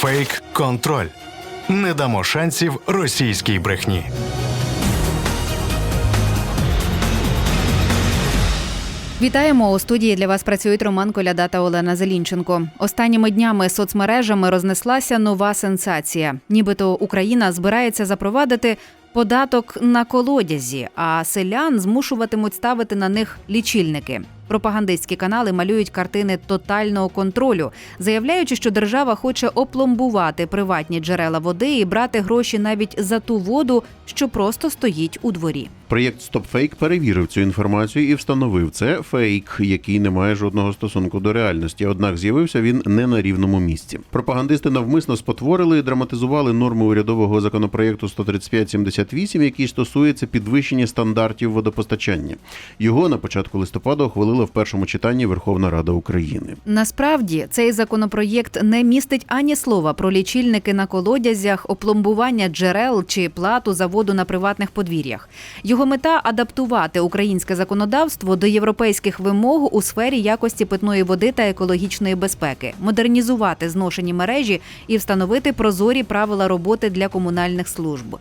Фейк контроль. Не дамо шансів російській брехні. Вітаємо у студії. Для вас працюють Роман Коляда та Олена Зелінченко. Останніми днями соцмережами рознеслася нова сенсація. Нібито Україна збирається запровадити податок на колодязі, а селян змушуватимуть ставити на них лічильники. Пропагандистські канали малюють картини тотального контролю, заявляючи, що держава хоче опломбувати приватні джерела води і брати гроші навіть за ту воду, що просто стоїть у дворі. Проєкт StopFake перевірив цю інформацію і встановив це фейк, який не має жодного стосунку до реальності. Однак з'явився він не на рівному місці. Пропагандисти навмисно спотворили і драматизували норми урядового законопроєкту 13578, який стосується підвищення стандартів водопостачання. Його на початку листопада ухвалила в першому читанні Верховна Рада України. Насправді цей законопроєкт не містить ані слова про лічильники на колодязях, опломбування джерел чи плату за воду на приватних подвір'ях. Його мета адаптувати українське законодавство до європейських вимог у сфері якості питної води та екологічної безпеки, модернізувати зношені мережі і встановити прозорі правила роботи для комунальних служб.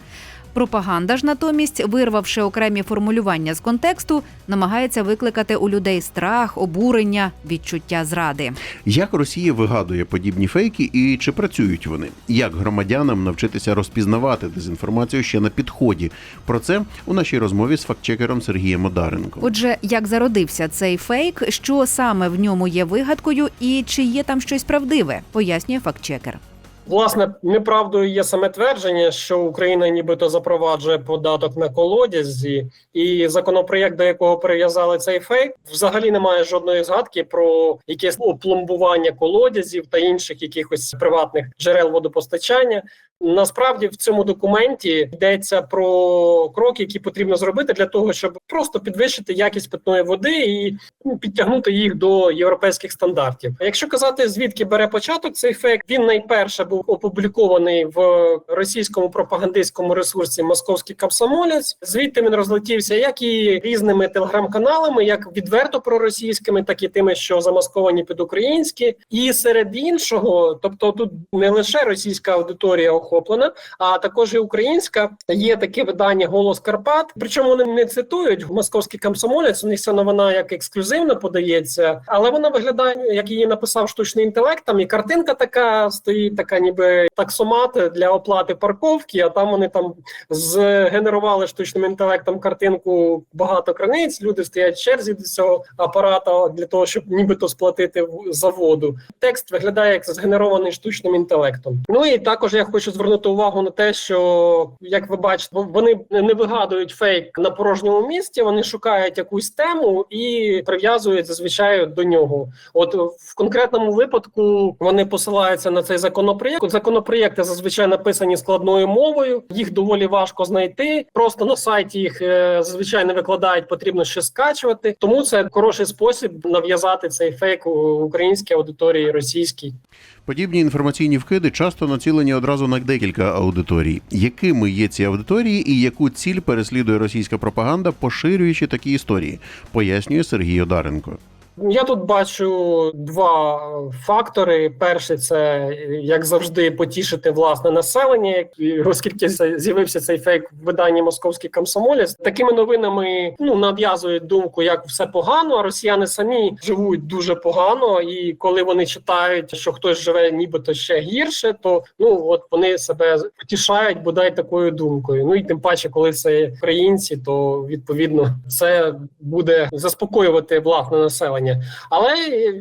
Пропаганда ж натомість, вирвавши окремі формулювання з контексту, намагається викликати у людей страх, обурення, відчуття зради. Як Росія вигадує подібні фейки і чи працюють вони? Як громадянам навчитися розпізнавати дезінформацію ще на підході? Про це у нашій розмові з фактчекером Сергієм Одаренко. Отже, як зародився цей фейк, що саме в ньому є вигадкою, і чи є там щось правдиве, пояснює фактчекер. Власне, неправдою є саме твердження, що Україна нібито запроваджує податок на колодязі, і законопроєкт, до якого прив'язали цей фейк, взагалі не має жодної згадки про якесь опломбування колодязів та інших якихось приватних джерел водопостачання. Насправді в цьому документі йдеться про кроки, які потрібно зробити для того, щоб просто підвищити якість питної води і ну, підтягнути їх до європейських стандартів. Якщо казати звідки бере початок цей фейк, він найперше був опублікований в російському пропагандистському ресурсі Московський Комсомолець. Звідти він розлетівся як і різними телеграм-каналами, як відверто проросійськими, так і тими, що замасковані під українські, і серед іншого, тобто тут не лише російська аудиторія охоплена, а також і українська. Є таке видання Голос Карпат. Причому вони не цитують московський комсомолець. У них ця новина як ексклюзивно подається, але вона виглядає, як її написав штучний інтелект. Там і картинка така стоїть, така ніби таксомат для оплати парковки. А там вони там згенерували штучним інтелектом картинку багато краниць. Люди стоять в черзі до цього апарата для того, щоб нібито сплатити за воду. Текст виглядає як згенерований штучним інтелектом. Ну і також я хочу звернути увагу на те, що як ви бачите, вони не вигадують фейк на порожньому місці. Вони шукають якусь тему і прив'язують зазвичай до нього. От в конкретному випадку вони посилаються на цей законопроєкт. Законопроєкти зазвичай написані складною мовою. Їх доволі важко знайти. Просто на сайті їх е, зазвичай не викладають, потрібно ще скачувати. Тому це хороший спосіб нав'язати цей фейк українській аудиторії російській. Подібні інформаційні вкиди часто націлені одразу на декілька аудиторій. Якими є ці аудиторії і яку ціль переслідує російська пропаганда, поширюючи такі історії, пояснює Сергій Одаренко. Я тут бачу два фактори. Перший це як завжди потішити власне населення, оскільки з'явився цей фейк в виданні Московський комсомолець. Такими новинами ну нав'язують думку, як все погано. А росіяни самі живуть дуже погано. І коли вони читають, що хтось живе нібито ще гірше, то ну от вони себе втішають бодай такою думкою. Ну і тим паче, коли це українці, то відповідно це буде заспокоювати власне населення. Але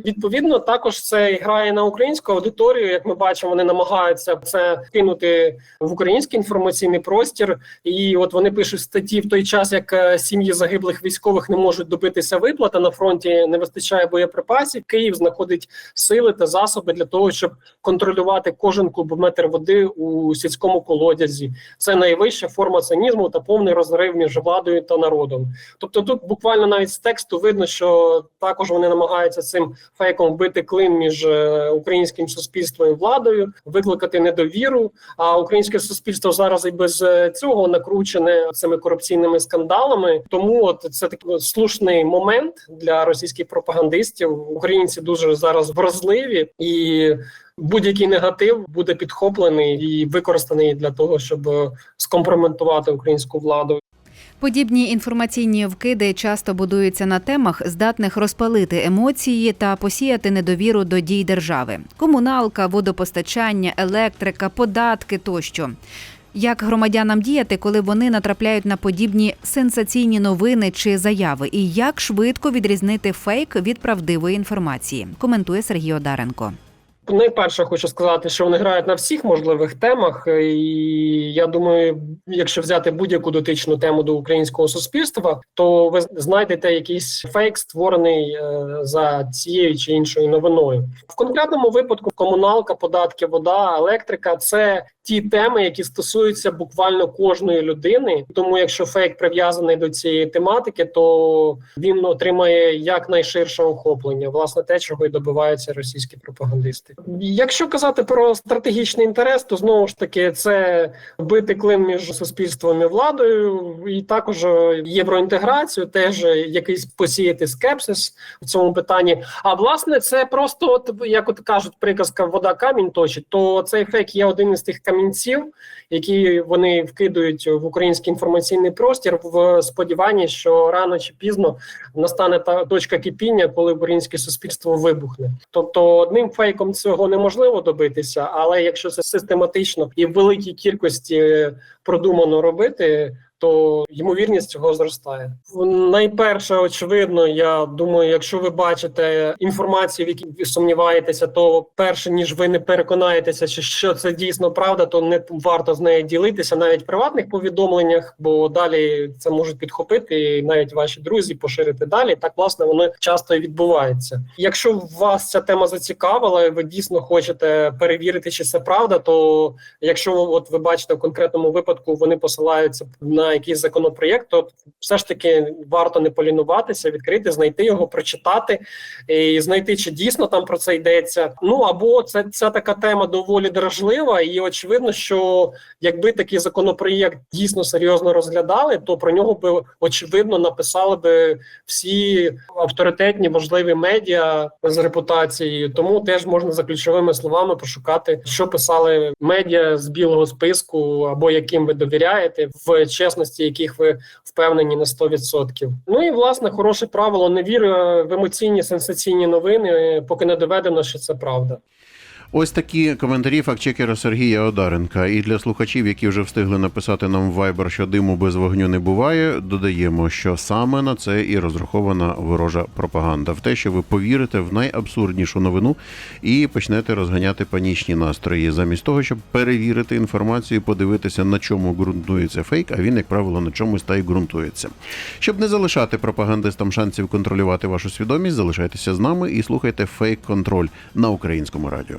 відповідно також це грає на українську аудиторію. Як ми бачимо, вони намагаються це кинути в український інформаційний простір. І от вони пишуть статті в той час, як е, сім'ї загиблих військових не можуть добитися виплати на фронті, не вистачає боєприпасів. Київ знаходить сили та засоби для того, щоб контролювати кожен кубометр води у сільському колодязі. Це найвища форма цинізму та повний розрив між владою та народом. Тобто, тут буквально навіть з тексту видно, що також вони намагаються цим фейком вбити клин між е, українським суспільством і владою, викликати недовіру. А українське суспільство зараз і без е, цього накручене цими корупційними скандалами. Тому от це такий слушний момент для російських пропагандистів. Українці дуже зараз вразливі і. Будь-який негатив буде підхоплений і використаний для того, щоб е, скомпрометувати українську владу. Подібні інформаційні вкиди часто будуються на темах, здатних розпалити емоції та посіяти недовіру до дій держави: комуналка, водопостачання, електрика, податки тощо. Як громадянам діяти, коли вони натрапляють на подібні сенсаційні новини чи заяви, і як швидко відрізнити фейк від правдивої інформації? Коментує Сергій Одаренко. Найперше хочу сказати, що вони грають на всіх можливих темах, і я думаю, якщо взяти будь-яку дотичну тему до українського суспільства, то ви знайдете якийсь фейк, створений е, за цією чи іншою новиною. В конкретному випадку комуналка, податки, вода, електрика це ті теми, які стосуються буквально кожної людини. Тому, якщо фейк прив'язаний до цієї тематики, то він отримає якнайширше охоплення, власне, те, чого й добиваються російські пропагандисти. Якщо казати про стратегічний інтерес, то знову ж таки це бити клин між суспільством і владою, і також євроінтеграцію, теж якийсь посіяти скепсис в цьому питанні. А власне, це просто, от як от кажуть, приказка вода камінь точить, то цей фейк є один із тих камінців, які вони вкидують в український інформаційний простір в сподіванні, що рано чи пізно настане та точка кипіння, коли українське суспільство вибухне. Тобто одним фейком цього неможливо добитися, але якщо це систематично і в великій кількості продумано робити. То ймовірність цього зростає. Найперше, очевидно, я думаю, якщо ви бачите інформацію, в якій ви сумніваєтеся, то перше ніж ви не переконаєтеся, що це дійсно правда, то не варто з нею ділитися навіть в приватних повідомленнях, бо далі це можуть підхопити і навіть ваші друзі поширити далі. Так власне воно часто і відбувається. Якщо вас ця тема зацікавила, і ви дійсно хочете перевірити, чи це правда, то якщо от ви бачите в конкретному випадку, вони посилаються на якийсь законопроєкт, то все ж таки варто не полінуватися, відкрити, знайти його, прочитати і знайти, чи дійсно там про це йдеться. Ну або це ця така тема доволі дражлива, і очевидно, що якби такий законопроєкт дійсно серйозно розглядали, то про нього би очевидно написали би всі авторитетні важливі медіа з репутацією. Тому теж можна за ключовими словами пошукати, що писали медіа з білого списку, або яким ви довіряєте, в чесності яких ви впевнені на 100%. Ну і власне хороше правило: не вір е, в емоційні сенсаційні новини, поки не доведено, що це правда. Ось такі коментарі фактчекера Сергія Одаренка. І для слухачів, які вже встигли написати нам в Viber, що диму без вогню не буває, додаємо, що саме на це і розрахована ворожа пропаганда. В те, що ви повірите в найабсурднішу новину і почнете розганяти панічні настрої, замість того, щоб перевірити інформацію, подивитися, на чому ґрунтується фейк, а він, як правило, на чомусь та й ґрунтується. Щоб не залишати пропагандистам шансів контролювати вашу свідомість, залишайтеся з нами і слухайте фейк контроль на українському радіо.